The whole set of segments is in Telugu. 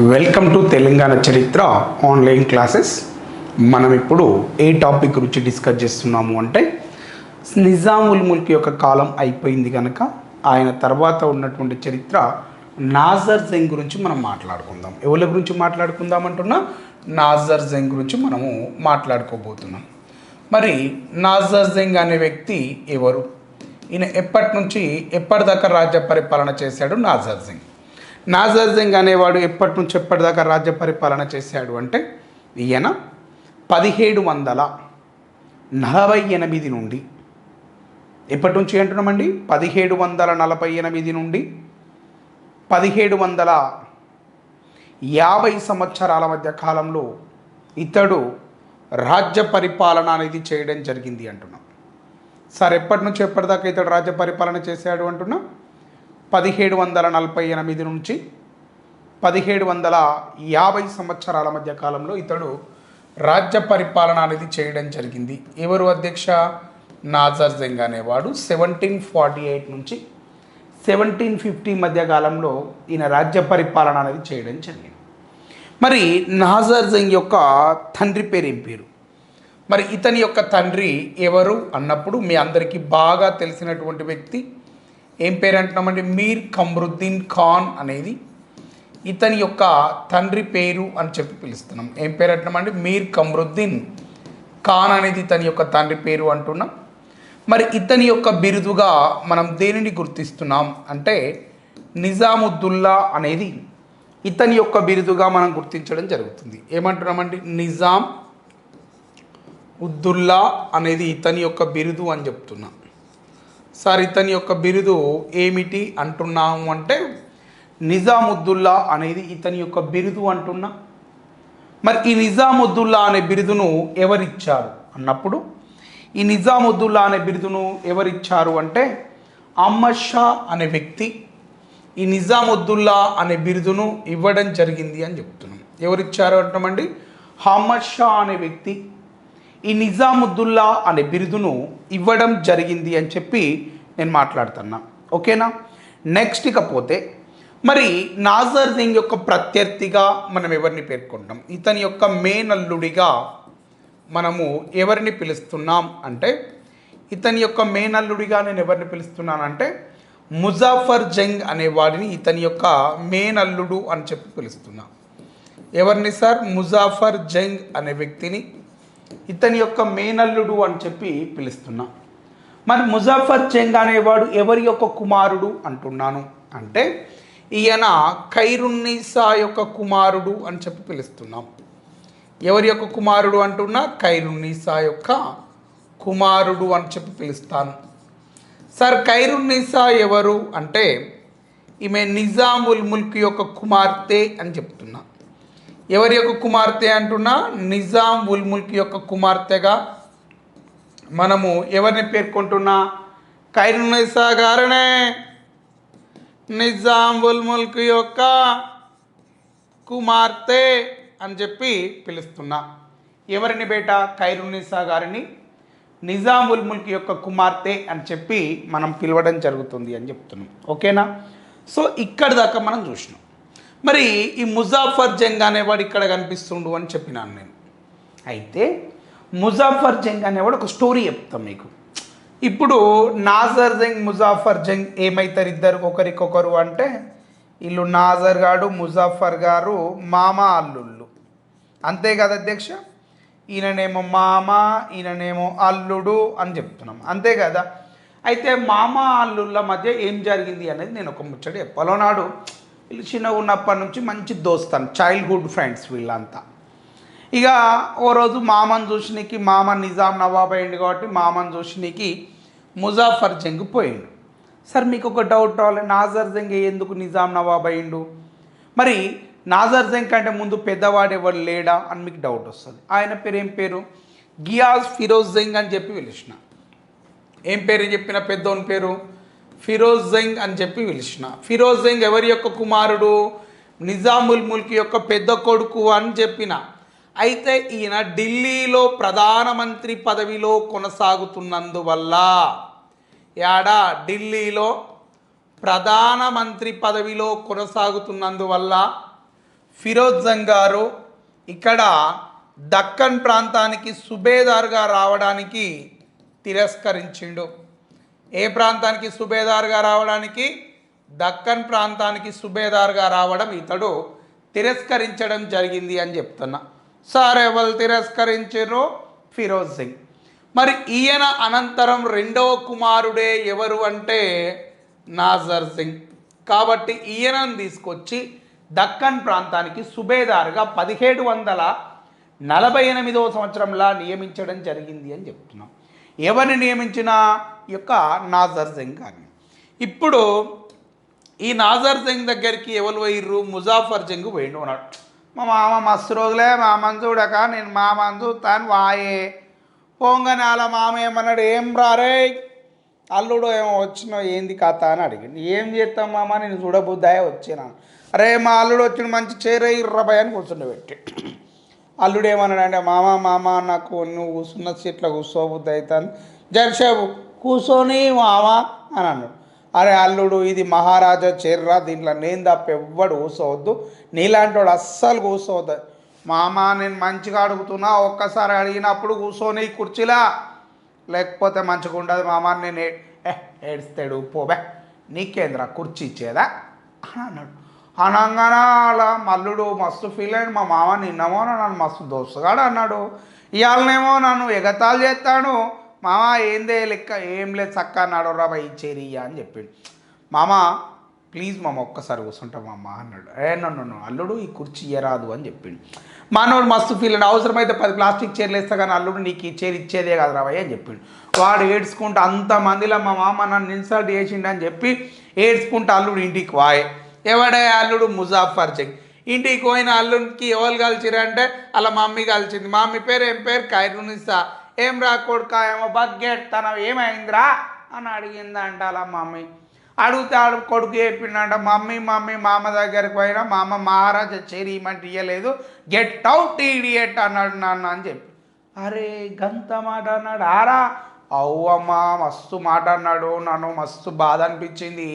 వెల్కమ్ టు తెలంగాణ చరిత్ర ఆన్లైన్ క్లాసెస్ మనం ఇప్పుడు ఏ టాపిక్ గురించి డిస్కస్ చేస్తున్నాము అంటే నిజాముల్ ముల్క్ యొక్క కాలం అయిపోయింది కనుక ఆయన తర్వాత ఉన్నటువంటి చరిత్ర నాజర్ జంగ్ గురించి మనం మాట్లాడుకుందాం. ఎవరి గురించి మాట్లాడుకుందాం అంటున్నా? నాజర్ జంగ్ గురించి మనము మాట్లాడుకోబోతున్నాం. మరి నాజర్ జంగ్ అనే వ్యక్తి ఎవరు? ఈయన ఎప్పటి నుంచి ఎప్పటిదాకా రాజ్య పరిపాలన చేశాడు నాజర్ జంగ్? నాజర్ సింగ్ అనేవాడు ఎప్పటి నుంచి ఎప్పటిదాకా రాజ్య పరిపాలన చేశాడు అంటే ఈయన పదిహేడు వందల నలభై ఎనిమిది నుండి. ఎప్పటి నుంచి అంటున్నామండి? పదిహేడు వందల నలభై ఎనిమిది నుండి పదిహేడు వందల యాభై సంవత్సరాల మధ్య కాలంలో ఇతడు రాజ్య పరిపాలన అనేది చేయడం జరిగింది అంటున్నాం. సార్ ఎప్పటి నుంచి ఎప్పటిదాకా ఇతడు రాజ్య పరిపాలన చేశాడు అంటున్నా? పదిహేడు వందల నలభై ఎనిమిది నుంచి పదిహేడు వందల యాభై సంవత్సరాల మధ్య కాలంలో ఇతడు రాజ్య పరిపాలన అనేది చేయడం జరిగింది. ఎవరు అధ్యక్ష? నాజర్ జంగ్ అనేవాడు. సెవెంటీన్ ఫార్టీ ఎయిట్ నుంచి సెవెంటీన్ ఫిఫ్టీ మధ్య కాలంలో ఈయన రాజ్య పరిపాలన అనేది చేయడం జరిగింది. మరి నాజర్ జంగ్ యొక్క తండ్రి పేరు ఏం పేరు? మరి ఇతని యొక్క తండ్రి ఎవరు? అన్నప్పుడు మీ అందరికీ బాగా తెలిసినటువంటి వ్యక్తి ఏం పేరు అంటున్నామంటే మీర్ కమరుద్దీన్ ఖాన్ అనేది ఇతని యొక్క తండ్రి పేరు అని చెప్పి పిలుస్తున్నాం. ఏం పేరు అంటున్నామంటే మీర్ కమ్రుద్దీన్ ఖాన్ అనేది ఇతని యొక్క తండ్రి పేరు అంటున్నాం. మరి ఇతని యొక్క బిరుదుగా మనం దేనిని గుర్తిస్తున్నాం అంటే నిజాముద్దుల్లా అనేది ఇతని యొక్క బిరుదుగా మనం గుర్తించడం జరుగుతుంది. ఏమంటున్నామండి నిజాం ఉద్దుల్లా అనేది ఇతని యొక్క బిరుదు అని చెప్తున్నాం. సార్ ఇతని యొక్క బిరుదు ఏమిటి అంటున్నాము అంటే నిజాముద్దుల్లా అనేది ఇతని యొక్క బిరుదు అంటున్నా. మరి ఈ నిజాముద్దుల్లా అనే బిరుదును ఎవరిచ్చారు అన్నప్పుడు? ఈ నిజాముద్దుల్లా అనే బిరుదును ఎవరిచ్చారు అంటే అహ్మద్ షా అనే వ్యక్తి ఈ నిజాముద్దుల్లా అనే బిరుదును ఇవ్వడం జరిగింది అని చెప్తున్నాం. ఎవరిచ్చారు అంటామండి అహ్మద్ షా అనే వ్యక్తి ఈ నిజాముద్దుల్లా అనే బిరుదును ఇవ్వడం జరిగింది అని చెప్పి నేను మాట్లాడుతున్నా. ఓకేనా? నెక్స్ట్ ఇకపోతే మరి నాజర్ సింగ్ యొక్క ప్రత్యర్థిగా మనం ఎవరిని పేర్కొంటాం? ఇతని యొక్క మేనల్లుడిగా మనము ఎవరిని పిలుస్తున్నాం అంటే ఇతని యొక్క మేనల్లుడిగా నేను ఎవరిని పిలుస్తున్నానంటే ముజాఫర్ జంగ్ అనే వాడిని ఇతని యొక్క మేనల్లుడు అని చెప్పి పిలుస్తున్నా. ఎవరిని సార్? ముజాఫర్ జంగ్ అనే వ్యక్తిని ఇతని యొక్క మేనల్లుడు అని చెప్పి పిలుస్తున్నా. మరి ముజాఫర్ చెంగ్ అనేవాడు ఎవరి యొక్క కుమారుడు అంటున్నాను అంటే ఈయన ఖైరున్నీసా యొక్క కుమారుడు అని చెప్పి పిలుస్తున్నాం. ఎవరి యొక్క కుమారుడు అంటున్నా? ఖైరున్నీసా యొక్క కుమారుడు అని చెప్పి పిలుస్తాను. సార్ ఖైరున్నీసా ఎవరు అంటే ఈమె నిజాముల్ ముల్క్ యొక్క కుమార్తె అని చెప్తున్నా. ఎవరి యొక్క కుమార్తె అంటున్నా? నిజాం ఉల్ ముల్క్ యొక్క కుమార్తెగా మనము ఎవరిని పేర్కొంటున్నా? ఖైరునిసా గారనే. నిజాం ఉల్ ముల్క్ యొక్క కుమార్తె అని చెప్పి పిలుస్తున్నా. ఎవరిని బేట? ఖైరునిసా గారిని. నిజాముల్ ముల్క్ యొక్క కుమార్తె అని చెప్పి మనం పిలవడం జరుగుతుంది అని చెప్తున్నాం. ఓకేనా? సో ఇక్కడి దాకా మనం చూసినాం. మరి ఈ ముజాఫర్ జంగ్ అనేవాడు ఇక్కడ కనిపిస్తుండు అని చెప్పినాను నేను. అయితే ముజాఫర్ జంగ్ అనేవాడు ఒక స్టోరీ చెప్తాం మీకు. ఇప్పుడు నాజర్ జంగ్ ముజాఫర్ జంగ్ ఏమవుతారు ఇద్దరు? ఒకరికొకరు అంటే వీళ్ళు నాజర్ గారు ముజాఫర్ గారు మామ అల్లుళ్ళు. అంతే కదా అధ్యక్ష? ఈయననేమో మామ ఈయననేమో అల్లుడు అని చెప్తున్నాం. అంతే కదా? అయితే మామ అల్లుళ్ళ మధ్య ఏం జరిగింది అనేది నేను ఒక ముచ్చట చెప్పాలో. నాడు వీళ్ళు ఉన్నప్పటి నుంచి మంచి దోస్తాను చైల్డ్హుడ్ ఫ్రెండ్స్ వీళ్ళంతా. ఇక ఓ రోజు మామని చూసినకి మామ నిజాం నవాబ్ అయ్యిండు కాబట్టి మామని చూసినకి ముజాఫర్ జంగ్ పోయిండు. సార్ మీకు ఒక డౌట్ రావాలి నాజర్ జంగ్ ఎందుకు నిజాం నవాబ్ అయ్యిండు? మరి నాజర్ జంగ్ కంటే ముందు పెద్దవాడు ఎవరు లేడా అని మీకు డౌట్ వస్తుంది. ఆయన పేరు ఏం పేరు? గియాజ్ ఫిరోజ్ జంగ్ అని చెప్పి పిలిచిన. ఏం పేరు చెప్పిన పెద్దోని పేరు? ఫిరోజ్ జంగ్ అని చెప్పి పిలిచిన. ఫిరోజ్ జంగ్ ఎవరి యొక్క కుమారుడు? నిజాముల్ ముల్క్ యొక్క పెద్ద కొడుకు అని చెప్పిన. అయితే ఈయన ఢిల్లీలో ప్రధానమంత్రి పదవిలో కొనసాగుతున్నందువల్ల యాడా? ఢిల్లీలో ప్రధానమంత్రి పదవిలో కొనసాగుతున్నందువల్ల ఫిరోజ్ జంగ్ గారు ఇక్కడ దక్కన్ ప్రాంతానికి సుబేదార్గా రావడానికి తిరస్కరించిండు. ఏ ప్రాంతానికి సుబేదార్గా రావడానికి? దక్కన్ ప్రాంతానికి సుబేదార్గా రావడం ఇతడు తిరస్కరించడం జరిగింది అని చెప్తున్నా. సార్ ఎవరు తిరస్కరించారు ఫిరోజ్ సింగ్. మరి ఈయన అనంతరం రెండవ కుమారుడే ఎవరు అంటే? నాజర్ సింగ్. కాబట్టి ఈయనను తీసుకొచ్చి దక్కన్ ప్రాంతానికి సుబేదార్గా పదిహేడు వందల నలభై ఎనిమిదవ సంవత్సరంలో నియమించడం జరిగింది అని చెప్తున్నాం. ఎవరిని నియమించిన? యొక్క నాజర్ జంగ్ కానీ ఇప్పుడు ఈ నాజర్ జంగ్ దగ్గరికి ఎవరు పోయిర్రు? ముజాఫర్ జంగ్ పోయిండు. అన్నాడు మా మామ మస్తు రోజులే మా చూడక నేను మా మందు తాను వాయే. పోంగనే అలా మామ ఏమన్నాడు? ఏం రారే అల్లుడు ఏమో వచ్చినావు ఏంది కథ? అని అడిగింది ఏం చేస్తాం మామ? నేను చూడబుద్దాయే వచ్చినా. అరే మా అల్లుడు వచ్చిన మంచి చేరే ఇర్రబాయ్ అని కూర్చుండబెట్టి అల్లుడు ఏమన్నాడంటే మామ మామ నాకు నువ్వు కూర్చున్న సీట్లో కూర్చోబుద్ది అవుతాను జర్షేపు కూర్చొని మావా అని అన్నాడు. అరే అల్లుడు ఇది మహారాజా చెర్రా దీంట్లో నేను తప్ప ఎవ్వడు కూర్చోవద్దు నీలాంటి వాడు అస్సలు కూర్చోవద్దు మామ నేను మంచిగా అడుగుతున్నా ఒక్కసారి అడిగినప్పుడు కూర్చొని కుర్చీలా. లేకపోతే మంచిగా ఉండదు మామ నేను ఏ- ఏడుస్తాడు పోబే నీకేంద్రా కుర్చీ ఇచ్చేదా? అని అన్నాడు. అనగానే అలా మల్లుడు మస్తు ఫీల్ అయ్యాడు. మా మామ నిన్నమో నన్ను మస్తు దోస్తుగాడు అన్నాడు. ఇవాళనేమో నన్ను ఎగతాలు చేస్తాడు. మామ ఏందే లెక్క? ఏం లేదు చక్క నడవరా రాబా ఇచ్చేరి అని చెప్పిండు. మామ ప్లీజ్ మామ ఒక్కసారి కూర్చుంటాం మామ అన్నాడు. ఏ నన్ను అల్లుడు ఈ కుర్చీ ఇయ్యరాదు అని చెప్పిండు. మానవుడు మస్తు ఫీల్ అండ్ అవసరమైతే పది ప్లాస్టిక్ చీరలు ఇస్తా కానీ అల్లుడు నీకు ఈ ఇచ్చేదే కాదు రావయ్య అని చెప్పిండు. వాడు ఏడ్చుకుంటూ అంతమందిలో మా మామ నన్ను ఇన్సల్ట్ చేసిండు అని చెప్పి ఏడ్చుకుంటూ అల్లుడు ఇంటికి వాయే ఎవడే అల్లుడు? ముజాఫర్ జంగ్ ఇంటికి పోయిన అల్లుడికి ఎవరు కలిసిరంటే అలా మమ్మీ కలిసింది. మమ్మీ పేరు ఏం పేరు? ఖైరునిసా ఏం రా కొడుక ఏమో బగ్గెట్ తన ఏమైందిరా అని అడిగిందంట అలా మమ్మీ. అడుగుతాడు కొడుకు చెప్పిండంట మమ్మీ మమ్మీ మామ దగ్గరికి పోయినా మామ మహారాజా చేరి ఇమ్మంటే ఇయ్యలేదు గెట్ అవుట్ ఈడియట్ అన్నాడు నాన్న అని చెప్పి. అరే గంత మాట అన్నాడు? ఆరా? అవ్వమ్మా మస్తు మాట అన్నాడు నన్ను మస్తు బాధ అనిపించింది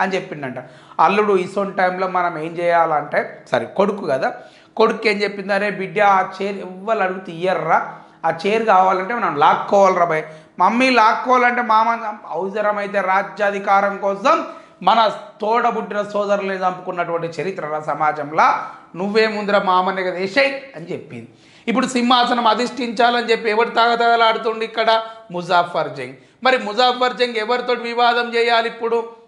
అని చెప్పిండంట. అల్లుడు ఇసొంటి టైంలో మనం ఏం చేయాలంటే సరే కొడుకు కదా కొడుకు ఏం చెప్పింది? అరే బిడ్డ ఆ చైర్ ఎవ్వరు అడుగుతూ ఇయ్యర్రా ఆ చైర్ కావాలంటే మనం లాక్కోవాలరా భయ్. మమ్మీ లాక్కోవాలంటే మామ అవసరమైతే రాజ్యాధికారం కోసం మన తోడబుట్టిన సోదరుల్ని చంపుకున్నటువంటి చరిత్ర సమాజంలో. నువ్వే ముందర మామని కదా అని చెప్పింది. ఇప్పుడు సింహాసనం అధిష్ఠించాలని చెప్పి ఎవరు తాగతగలాడుతుండి ఇక్కడ? ముజాఫర్ జంగ్. మరి ముజాఫర్ జంగ్ ఎవరితో వివాదం చేయాలి ఇప్పుడు?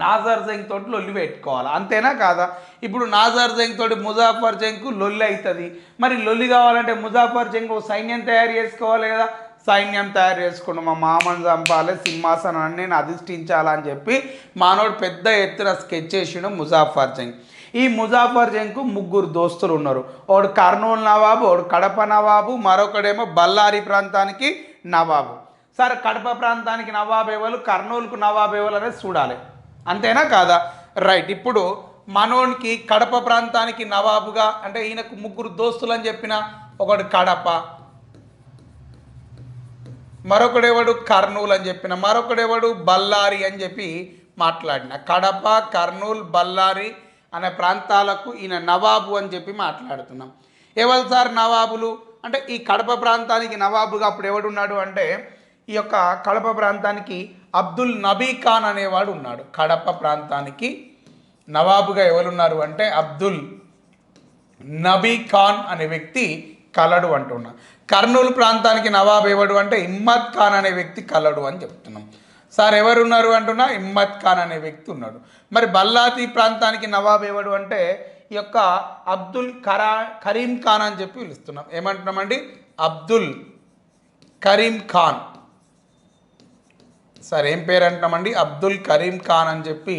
నాజర్ జంగ్ తోటి లొల్లి పెట్టుకోవాలి. అంతేనా కాదా? ఇప్పుడు నాజర్ జంగ్ తోటి ముజాఫర్ జంగ్కు లొల్లి అవుతుంది మరి లొల్లి కావాలంటే ముజాఫర్ జంగ్ ఓ సైన్యం తయారు చేసుకోవాలి కదా? సైన్యం తయారు చేసుకుని మా మామని చంపాలి సింహాసనాన్ని నేను అధిష్ఠించాలని చెప్పి మానవుడు పెద్ద ఎత్తున స్కెచ్ చేసిండు ముజాఫర్ జంగ్. ఈ ముజాఫర్ జంగ్కు ముగ్గురు దోస్తులు ఉన్నారు. ఒకడు కర్నూలు నవాబు ఒకడు కడప నవాబు మరొకడేమో బళ్ళారి ప్రాంతానికి నవాబు. సరే కడప ప్రాంతానికి నవాబు ఎవరు? కర్నూలుకు నవాబు ఎవరు అనేది చూడాలి. అంతేనా కాదా? రైట్ ఇప్పుడు మనోనికి కడప ప్రాంతానికి నవాబుగా అంటే ఈయనకు ముగ్గురు దోస్తులు అని చెప్పిన ఒకడు కడప మరొకడెవడు కర్నూలు అని చెప్పిన మరొకడెవడు బళ్ళారి అని చెప్పి మాట్లాడిన. కడప కర్నూలు బళ్ళారి అనే ప్రాంతాలకు ఈయన నవాబు అని చెప్పి మాట్లాడుతున్నాం. ఎవరు సార్ నవాబులు? అంటే ఈ కడప ప్రాంతానికి నవాబుగా అప్పుడు ఎవడున్నాడు అంటే ఈ యొక్క కడప ప్రాంతానికి అబ్దుల్ నబీ ఖాన్ అనేవాడు ఉన్నాడు. కడప ప్రాంతానికి నవాబుగా ఎవరున్నారు అంటే అబ్దుల్ నబీ ఖాన్ అనే వ్యక్తి కలడు అంటున్నా. కర్నూలు ప్రాంతానికి నవాబ్ ఎవడు అంటే ఇమ్మత్ ఖాన్ అనే వ్యక్తి కలడు అని చెప్తున్నాం. సార్ ఎవరున్నారు అంటున్నా? ఇమ్మత్ ఖాన్ అనే వ్యక్తి ఉన్నాడు. మరి బల్లాతి ప్రాంతానికి నవాబ్ ఎవడు అంటే ఈ యొక్క అబ్దుల్ కరా కరీం ఖాన్ అని చెప్పి పిలుస్తున్నాం. ఏమంటున్నామండి? అబ్దుల్ కరీం ఖాన్. సార్ ఏం పేరు అంటున్నామండి అబ్దుల్ కరీం ఖాన్ అని చెప్పి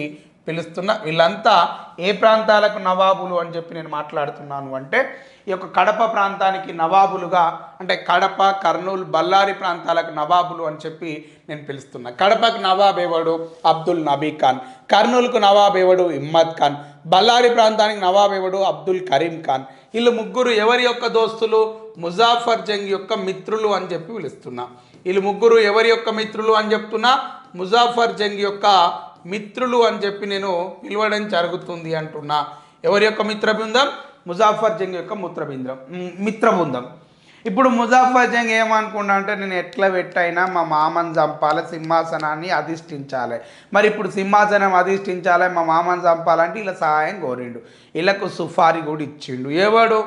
పిలుస్తున్న వీళ్ళంతా ఏ ప్రాంతాలకు నవాబులు అని చెప్పి నేను మాట్లాడుతున్నాను అంటే ఈ యొక్క కడప ప్రాంతానికి నవాబులుగా అంటే కడప కర్నూలు బళ్ళారి ప్రాంతాలకు నవాబులు అని చెప్పి నేను పిలుస్తున్నా. కడపకు నవాబ్ ఎవడు? అబ్దుల్ నబీ ఖాన్. కర్నూలుకు నవాబ్ ఎవడు? ఇమ్మద్ ఖాన్. బళ్ళారి ప్రాంతానికి నవాబ్ ఎవడు? అబ్దుల్ కరీం ఖాన్. వీళ్ళు ముగ్గురు ఎవరి యొక్క దోస్తులు? ముజాఫర్ జంగ్ యొక్క మిత్రులు అని చెప్పి పిలుస్తున్నా. వీళ్ళు ముగ్గురు ఎవరి యొక్క మిత్రులు అని చెప్తున్నా? ముజాఫర్ జంగ్ యొక్క మిత్రులు అని చెప్పి నేను పిలవడం జరుగుతుంది అంటున్నా. ఎవరి యొక్క మిత్ర బృందం ముజాఫర్ జంగ్ యొక్క మిత్ర బృందం మిత్ర బృందం ఇప్పుడు ముజాఫర్ జంగ్ ఏమనుకున్నా అంటే నేను ఎట్లా పెట్టైనా మా మామని చంపాలి సింహాసనాన్ని అధిష్ఠించాలి. మరి ఇప్పుడు సింహాసనం అధిష్ఠించాలి మా మామని చంపాలంటే ఇలా సహాయం కోరిండు. వీళ్ళకు సుఫారి కూడా ఇచ్చిండు. ఎవడు?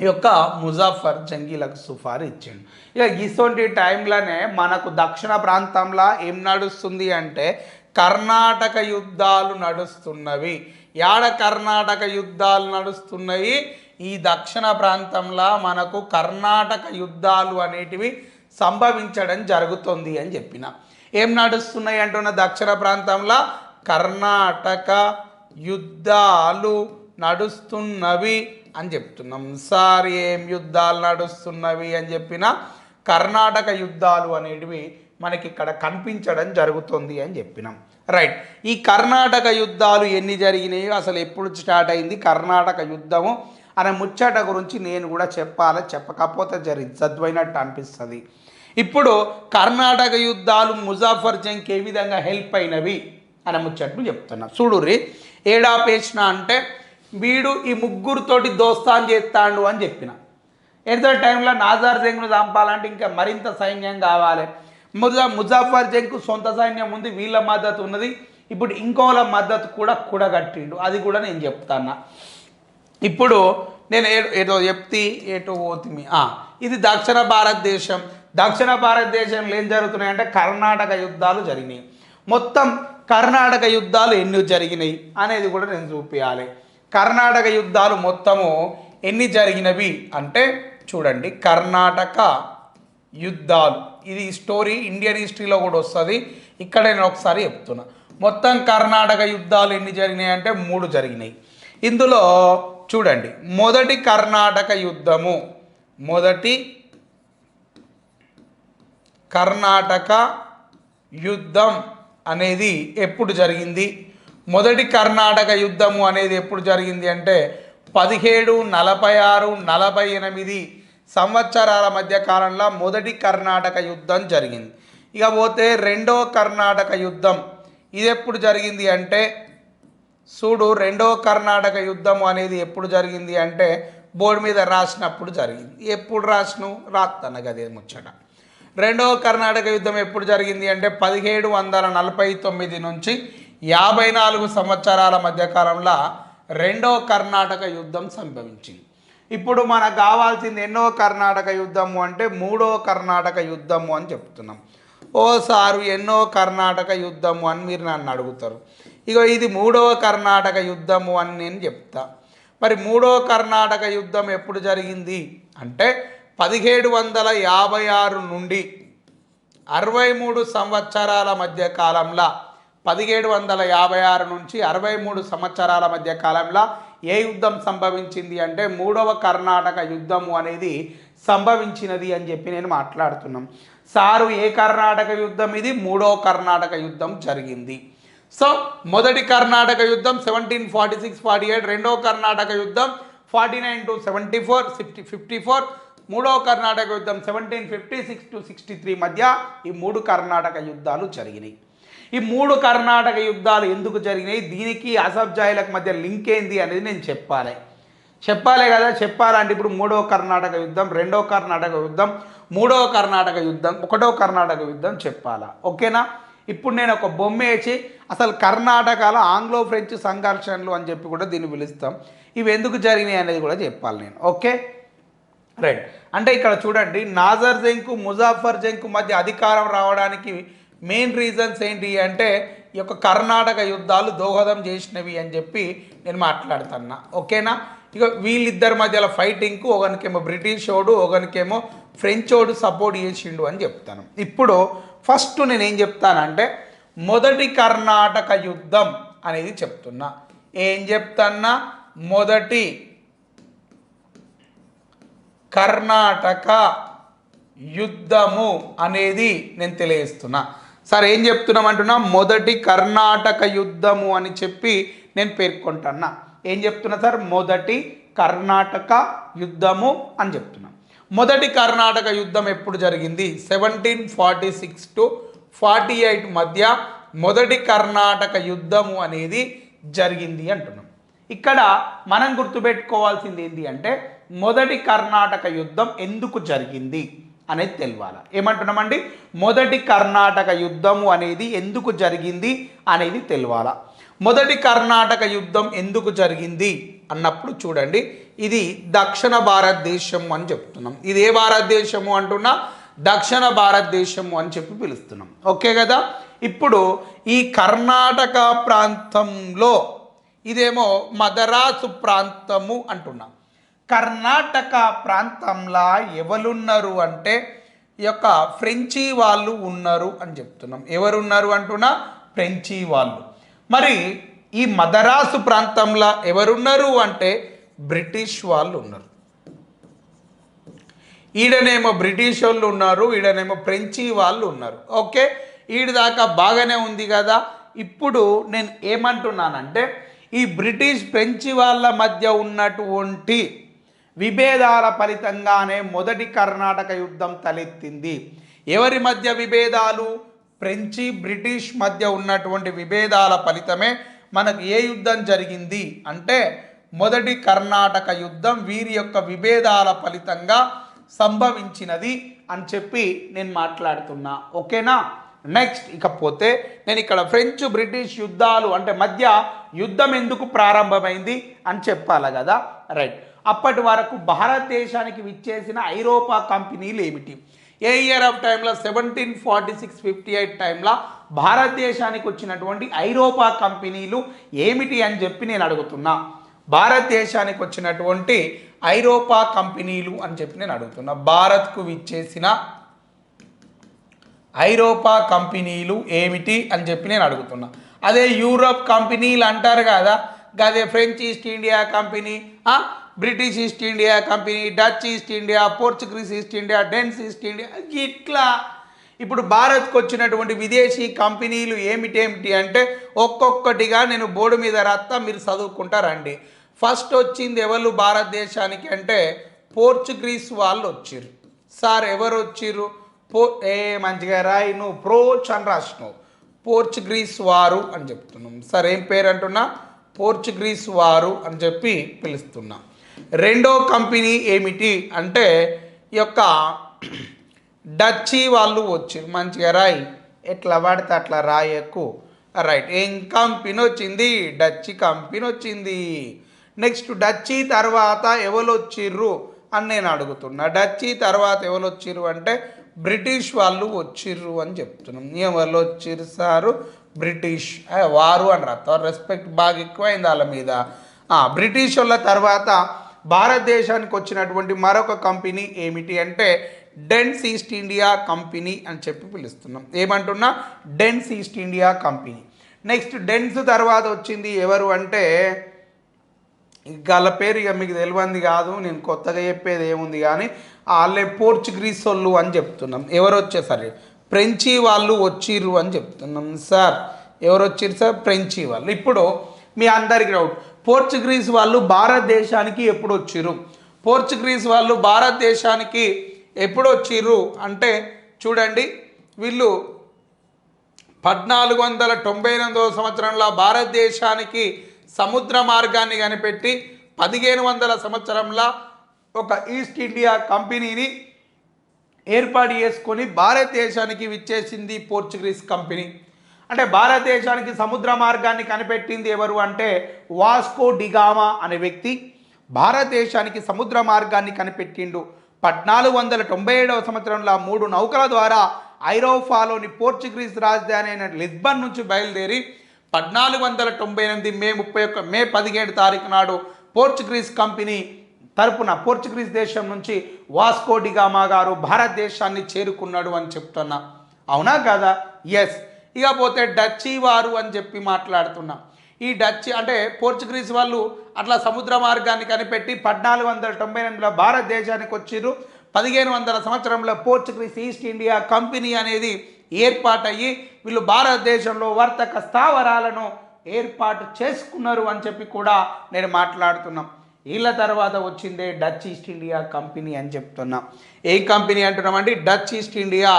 యొక్క ముజాఫర్ జంగీలకు సుఫారు ఇచ్చిండు. ఇక ఇటువంటి టైంలోనే మనకు దక్షిణ ప్రాంతంలో ఏం నడుస్తుంది అంటే కర్ణాటక యుద్ధాలు నడుస్తున్నవి. యాడ కర్ణాటక యుద్ధాలు నడుస్తున్నవి ఈ దక్షిణ ప్రాంతంలో మనకు కర్ణాటక యుద్ధాలు అనేటివి సంభవించడం జరుగుతుంది అని చెప్పిన. ఏం నడుస్తున్నాయి అంటున్న దక్షిణ ప్రాంతంలో? కర్ణాటక యుద్ధాలు నడుస్తున్నవి. అని చెప్తున్నాం. సార్ ఏం యుద్ధాలు నడుస్తున్నవి అని చెప్పిన కర్ణాటక యుద్ధాలు అనేటివి మనకి ఇక్కడ కనిపించడం జరుగుతుంది అని చెప్పినాం. రైట్ ఈ కర్ణాటక యుద్ధాలు ఎన్ని జరిగినాయో అసలు ఎప్పుడు స్టార్ట్ అయింది? కర్ణాటక యుద్ధము అనే ముచ్చట గురించి నేను కూడా చెప్పాలి చెప్పకపోతే జరి చదువైనట్టు అనిపిస్తుంది. ఇప్పుడు కర్ణాటక యుద్ధాలు ముజాఫర్ జంగ్కి ఏ విధంగా హెల్ప్ అయినవి అనే ముచ్చట్లు చెప్తున్నా. చూడుర్రి ఏడా పేసిన అంటే వీడు ఈ ముగ్గురుతోటి దోస్తాన్ చేస్తాడు అని చెప్పిన. ఎంతో టైంలో నాజార్ జంగ్ను చంపాలంటే ఇంకా మరింత సైన్యం కావాలి. ముజా ముజాఫర్ జంగ్కు సొంత సైన్యం ఉంది వీళ్ళ మద్దతు ఉన్నది. ఇప్పుడు ఇంకోళ్ళ మద్దతు కూడా కూడగట్టిండు. అది కూడా నేను చెప్తాను ఇప్పుడు నేను ఏదో చెప్తి ఏటో పోతిమి ఇది దక్షిణ భారతదేశం. దక్షిణ భారతదేశంలో ఏం జరుగుతున్నాయంటే కర్ణాటక యుద్ధాలు జరిగినాయి. మొత్తం కర్ణాటక యుద్ధాలు ఎన్ని జరిగినాయి అనేది కూడా నేను చూపించాలి కర్ణాటక యుద్ధాలు మొత్తము ఎన్ని జరిగినవి అంటే చూడండి కర్ణాటక యుద్ధాలు. ఇది స్టోరీ ఇండియన్ హిస్టరీలో కూడా వస్తుంది. ఇక్కడ నేను ఒకసారి చెప్తున్నా. మొత్తం కర్ణాటక యుద్ధాలు ఎన్ని జరిగినాయి అంటే మూడు జరిగినాయి. ఇందులో చూడండి మొదటి కర్ణాటక యుద్ధము. మొదటి కర్ణాటక యుద్ధం అనేది ఎప్పుడు జరిగింది? మొదటి కర్ణాటక యుద్ధము అనేది ఎప్పుడు జరిగింది అంటే పదిహేడు నలభై ఆరు నలభై ఎనిమిది సంవత్సరాల మధ్య కాలంలో మొదటి కర్ణాటక యుద్ధం జరిగింది. ఇక పోతే రెండో కర్ణాటక యుద్ధం ఇది ఎప్పుడు జరిగింది అంటే చూడు రెండో కర్ణాటక యుద్ధం అనేది ఎప్పుడు జరిగింది అంటే బోర్డు మీద రాసినప్పుడు జరిగింది. ఎప్పుడు రాసిను రాస్తాను గదే ముచ్చట. రెండో కర్ణాటక యుద్ధం ఎప్పుడు జరిగింది అంటే పదిహేడు వందల నలభై తొమ్మిది నుంచి యాభై నాలుగు సంవత్సరాల మధ్యకాలంలో రెండో కర్ణాటక యుద్ధం సంభవించింది. ఇప్పుడు మనకు కావాల్సింది ఎన్నో కర్ణాటక యుద్ధము అంటే మూడో కర్ణాటక యుద్ధము అని చెప్తున్నాం. ఓ సారు ఎన్నో కర్ణాటక యుద్ధము అని మీరు నన్ను అడుగుతారు. ఇగో ఇది మూడవ కర్ణాటక యుద్ధము అని నేను చెప్తా. మరి మూడో కర్ణాటక యుద్ధం ఎప్పుడు జరిగింది? అంటే పదిహేడు వందల యాభై ఆరు నుండి అరవై మూడు సంవత్సరాల మధ్య కాలంలో పదిహేడు వందల యాభై ఆరు నుంచి అరవై మూడు సంవత్సరాల మధ్య కాలంలో ఏ యుద్ధం సంభవించింది అంటే మూడవ కర్ణాటక యుద్ధము అనేది సంభవించినది అని చెప్పి నేను మాట్లాడుతున్నాం. సారు ఏ కర్ణాటక యుద్ధం ఇది? మూడవ కర్ణాటక యుద్ధం జరిగింది. సో మొదటి కర్ణాటక యుద్ధం seventeen forty six forty eight రెండవ కర్ణాటక యుద్ధం forty nine to seventy four fifty fifty four మూడవ కర్ణాటక యుద్ధం seventeen fifty six to sixty three మధ్య ఈ మూడు కర్ణాటక యుద్ధాలు జరిగినాయి. ఈ మూడు కర్ణాటక యుద్ధాలు ఎందుకు జరిగినాయి? దీనికి అసబ్జాయిలకు మధ్య లింక్ ఏంది అనేది నేను చెప్పాలి. చెప్పాలి కదా చెప్పాలంటే ఇప్పుడు మూడో కర్ణాటక యుద్ధం రెండవ కర్ణాటక యుద్ధం మూడో కర్ణాటక యుద్ధం ఒకటో కర్ణాటక యుద్ధం చెప్పాలా? ఓకేనా? ఇప్పుడు నేను ఒక బొమ్మ వేసి అసలు కర్ణాటకలో ఆంగ్లో ఫ్రెంచ్ సంఘర్షణలు అని చెప్పి కూడా దీన్ని పిలుస్తాం. ఇవి ఎందుకు జరిగినాయి అనేది కూడా చెప్పాలి నేను. ఓకే? రైట్. అంటే ఇక్కడ చూడండి నాజర్ జంకు ముజాఫర్ జంకు మధ్య అధికారం రావడానికి మెయిన్ రీజన్స్ ఏంటి అంటే ఈ యొక్క కర్ణాటక యుద్ధాలు దోహదం చేసినవి అని చెప్పి నేను మాట్లాడుతున్నా. ఓకేనా? ఇక వీళ్ళిద్దరి మధ్యలో ఫైటింగ్కు ఒకనికేమో బ్రిటిష్ ఓడు ఒకనికేమో ఫ్రెంచ్ ఓడు సపోర్ట్ చేసిండు అని చెప్తాను. ఇప్పుడు ఫస్ట్ నేను ఏం చెప్తానంటే మొదటి కర్ణాటక యుద్ధం అనేది చెప్తున్నా. ఏం చెప్తున్నా? మొదటి కర్ణాటక యుద్ధము అనేది నేను తెలియజేస్తున్నా. సార్ ఏం చెప్తున్నామంటున్నా? మొదటి కర్ణాటక యుద్ధము అని చెప్పి నేను పేర్కొంటున్నా. ఏం చెప్తున్నా సార్? మొదటి కర్ణాటక యుద్ధము అని చెప్తున్నా. మొదటి కర్ణాటక యుద్ధం ఎప్పుడు జరిగింది? Seventeen forty six to forty eight మధ్య మొదటి కర్ణాటక యుద్ధము అనేది జరిగింది అంటున్నాం. ఇక్కడ మనం గుర్తుపెట్టుకోవాల్సింది ఏంటి అంటే మొదటి కర్ణాటక యుద్ధం ఎందుకు జరిగింది? అనేది తెలియాలి ఏమంటున్నామండి? మొదటి కర్ణాటక యుద్ధము అనేది ఎందుకు జరిగింది అనేది తెలియాల మొదటి కర్ణాటక యుద్ధం ఎందుకు జరిగింది అన్నప్పుడు చూడండి. ఇది దక్షిణ భారతదేశం అని చెప్తున్నాం. ఇది ఏ భారతదేశము అంటున్నా? దక్షిణ భారతదేశము అని చెప్పి పిలుస్తున్నాం. ఓకే కదా? ఇప్పుడు ఈ కర్ణాటక ప్రాంతంలో ఇదేమో మదరాసు ప్రాంతము అంటున్నాం. కర్ణాటక ప్రాంతంలో ఎవరున్నారు అంటే ఈ యొక్క ఫ్రెంచి వాళ్ళు ఉన్నారు అని చెప్తున్నాం. ఎవరున్నారు అంటున్నా? ఫ్రెంచి వాళ్ళు. మరి ఈ మదరాసు ప్రాంతంలో ఎవరున్నారు అంటే బ్రిటిష్ వాళ్ళు ఉన్నారు. ఈడనేమో బ్రిటిష్ వాళ్ళు ఉన్నారు ఈడనేమో ఫ్రెంచి వాళ్ళు ఉన్నారు. ఓకే? ఈడ దాకా బాగానే ఉంది కదా? ఇప్పుడు నేను ఏమంటున్నానంటే ఈ బ్రిటిష్ ఫ్రెంచి వాళ్ళ మధ్య ఉన్నటువంటి విభేదాల ఫలితంగానే మొదటి కర్ణాటక యుద్ధం తలెత్తింది. ఎవరి మధ్య విభేదాలు? ఫ్రెంచి బ్రిటిష్ మధ్య ఉన్నటువంటి విభేదాల ఫలితమే మనకు ఏ యుద్ధం జరిగింది? అంటే మొదటి కర్ణాటక యుద్ధం వీరి యొక్క విభేదాల ఫలితంగా సంభవించినది అని చెప్పి నేను మాట్లాడుతున్నా. ఓకేనా? నెక్స్ట్ ఇకపోతే నేను ఇక్కడ ఫ్రెంచ్ బ్రిటిష్ యుద్ధాలు అంటే మధ్య యుద్ధం ఎందుకు ప్రారంభమైంది అని చెప్పాలి కదా. రైట్. అప్పటి వరకు భారతదేశానికి విచ్చేసిన ఐరోపా కంపెనీలు ఏమిటి? ఏ ఇయర్ ఆఫ్ టైంలో seventeen forty six fifty eight టైంలో భారతదేశానికి వచ్చినటువంటి ఐరోపా కంపెనీలు ఏమిటి అని చెప్పి నేను అడుగుతున్నా. భారతదేశానికి వచ్చినటువంటి ఐరోపా కంపెనీలు అని చెప్పి నేను అడుగుతున్నా. భారత్కు విచ్చేసిన ఐరోపా కంపెనీలు ఏమిటి అని చెప్పి నేను అడుగుతున్నా. అదే యూరోప్ కంపెనీలు అంటారు కదా. అదే French East India company British East India company Dutch East India Portuguese East India Danes East India ఇట్లా. ఇప్పుడు భారత్కు వచ్చినటువంటి విదేశీ కంపెనీలు ఏమిటేమిటి అంటే ఒక్కొక్కటిగా నేను బోర్డు మీద రాస్తా మీరు చదువుకుంటారండి ఫస్ట్ వచ్చింది ఎవరు భారతదేశానికి అంటే పోర్చుగీస్ వాళ్ళు వచ్చిర్రు. సార్ ఎవరు వచ్చిర్రు? పో ఏ మంచిగా రాయి నువ్వు ప్రోచ్ అని రాసినావు పోర్చుగీస్ వారు అని చెప్తున్నాం. సార్ ఏం పేరు అంటున్నా? పోర్చుగీస్ వారు అని చెప్పి పిలుస్తున్నాను రెండో కంపెనీ ఏమిటి అంటే ఈ యొక్క డచ్చి వాళ్ళు వచ్చారు మంచిగా రాయి ఎట్లా పడితే అట్లా రాయకు. రైట్ ఏం కంపెనీ వచ్చింది? డచ్చి కంపెనీ వచ్చింది. నెక్స్ట్ డచ్చి తర్వాత ఎవరు వచ్చిర్రు? అని నేను అడుగుతున్నా. డచ్చి తర్వాత ఎవరు వచ్చిర్రు అంటే బ్రిటిష్ వాళ్ళు వచ్చిర్రు అని చెప్తున్నాం. ఎవరు వచ్చిర్రు సారు? బ్రిటిష్. వారు అని రాస్తారు రెస్పెక్ట్ బాగా ఎక్కువైంది వాళ్ళ మీద. బ్రిటిష్ వాళ్ళ తర్వాత భారతదేశానికి వచ్చినటువంటి మరొక కంపెనీ ఏమిటి అంటే డెన్స్ ఈస్ట్ ఇండియా కంపెనీ అని చెప్పి పిలుస్తున్నాం. ఏమంటున్నా? Danes East India company. Next Danes తర్వాత వచ్చింది ఎవరు అంటే వాళ్ళ పేరు ఇక మీకు తెలియంది కాదు నేను కొత్తగా చెప్పేది ఏముంది కానీ వాళ్ళే పోర్చుగీస్ వాళ్ళు అని చెప్తున్నాం. ఎవరు వచ్చేసరి ఫ్రెంచి వాళ్ళు వచ్చిర్రు అని చెప్తున్నాం. సార్ ఎవరు వచ్చిర్రు సార్? ఫ్రెంచి వాళ్ళు. ఇప్పుడు మీ అందరికి డౌట్ పోర్చుగీస్ వాళ్ళు భారతదేశానికి ఎప్పుడు వచ్చిర్రు పోర్చుగీస్ వాళ్ళు భారతదేశానికి ఎప్పుడు వచ్చిర్రు అంటే చూడండి వీళ్ళు పద్నాలుగు వందల తొంభై ఎనిమిదవ సంవత్సరంలో భారతదేశానికి సముద్ర మార్గాన్ని కనిపెట్టి పదిహేను వందల సంవత్సరంలో ఒక ఈస్ట్ ఇండియా కంపెనీని ఏర్పాటు చేసుకొని భారతదేశానికి విచ్చేసింది పోర్చుగీస్ కంపెనీ. అంటే భారతదేశానికి సముద్ర మార్గాన్ని కనిపెట్టింది ఎవరు అంటే వాస్కో డిగామా అనే వ్యక్తి. భారతదేశానికి సముద్ర మార్గాన్ని కనిపెట్టిండు. పద్నాలుగు వందల తొంభై ఏడవ సంవత్సరంలో మూడు నౌకల ద్వారా ఐరోపాలోని పోర్చుగీస్ రాజధాని అయిన లిస్బన్ నుంచి బయలుదేరి పద్నాలుగు వందల తొంభై ఎనిమిది మే ముప్పై ఒక్క మే పదిహేడు తారీఖు నాడు పోర్చుగీస్ కంపెనీ తరపున పోర్చుగీస్ దేశం నుంచి వాస్కో డిగామా గారు భారతదేశాన్ని చేరుకున్నాడు అని చెప్తున్నా. అవునా కదా? ఎస్ ఇకపోతే డచ్చి వారు అని చెప్పి మాట్లాడుతున్నాం. ఈ డచ్ అంటే పోర్చుగీస్ వాళ్ళు అట్లా సముద్ర మార్గాన్ని కనిపెట్టి పద్నాలుగు వందల తొంభై ఎనిమిదిలో భారతదేశానికి వచ్చిర్రు. పదిహేను వందల సంవత్సరంలో పోర్చుగీస్ ఈస్ట్ ఇండియా కంపెనీ అనేది ఏర్పాటయ్యి వీళ్ళు భారతదేశంలో వర్తక స్థావరాలను ఏర్పాటు చేసుకున్నారు అని చెప్పి కూడా నేను మాట్లాడుతున్నాం. వీళ్ళ తర్వాత వచ్చిందే డచ్ ఈస్ట్ ఇండియా కంపెనీ అని చెప్తున్నా. ఏ కంపెనీ అంటున్నామండి? డచ్ ఈస్ట్ ఇండియా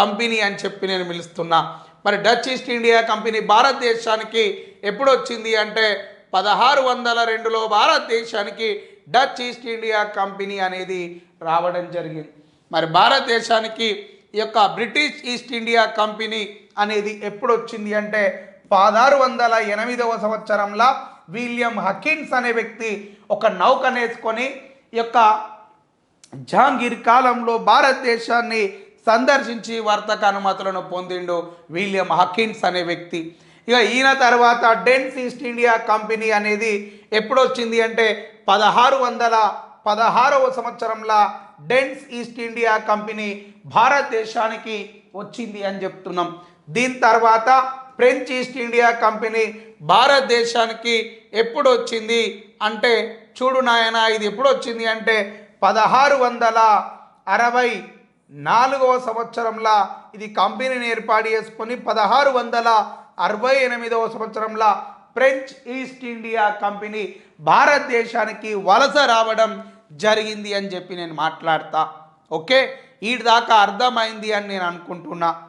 కంపెనీ అని చెప్పి నేను పిలుస్తున్నా. మరి డచ్ ఈస్ట్ ఇండియా కంపెనీ భారతదేశానికి ఎప్పుడు వచ్చింది అంటే పదహారు వందల రెండులో భారతదేశానికి డచ్ ఈస్ట్ ఇండియా కంపెనీ అనేది రావడం జరిగింది. మరి భారతదేశానికి ఈ యొక్క బ్రిటిష్ ఈస్ట్ ఇండియా కంపెనీ అనేది ఎప్పుడు వచ్చింది అంటే పదహారు వందల ఎనిమిదవ సంవత్సరంలో విలియం హకిన్స్ అనే వ్యక్తి ఒక నౌకనేసుకొని ఈ యొక్క జహాంగీర్ కాలంలో భారతదేశాన్ని సందర్శించి వర్తక అనుమతులను పొందిండు విలియం హకిన్స్ అనే వ్యక్తి. ఇక ఈయన తర్వాత డెన్స్ ఈస్ట్ ఇండియా కంపెనీ అనేది ఎప్పుడొచ్చింది అంటే పదహారు వందల పదహారవ సంవత్సరంలో డెన్స్ ఈస్ట్ ఇండియా కంపెనీ భారతదేశానికి వచ్చింది అని చెప్తున్నాం. దీని తర్వాత ఫ్రెంచ్ ఈస్ట్ ఇండియా కంపెనీ భారతదేశానికి ఎప్పుడు వచ్చింది అంటే చూడు నాయన ఇది ఎప్పుడు వచ్చింది అంటే పదహారు వందల అరవై నాలుగవ సంవత్సరంలో ఇది కంపెనీని ఏర్పాటు చేసుకొని పదహారు వందల అరవై ఎనిమిదవ సంవత్సరంలో ఫ్రెంచ్ ఈస్ట్ ఇండియా కంపెనీ భారతదేశానికి వలస రావడం జరిగింది అని చెప్పి నేను మాట్లాడతా. ఓకే? దాకా అర్థమైంది అని నేను అనుకుంటున్నా.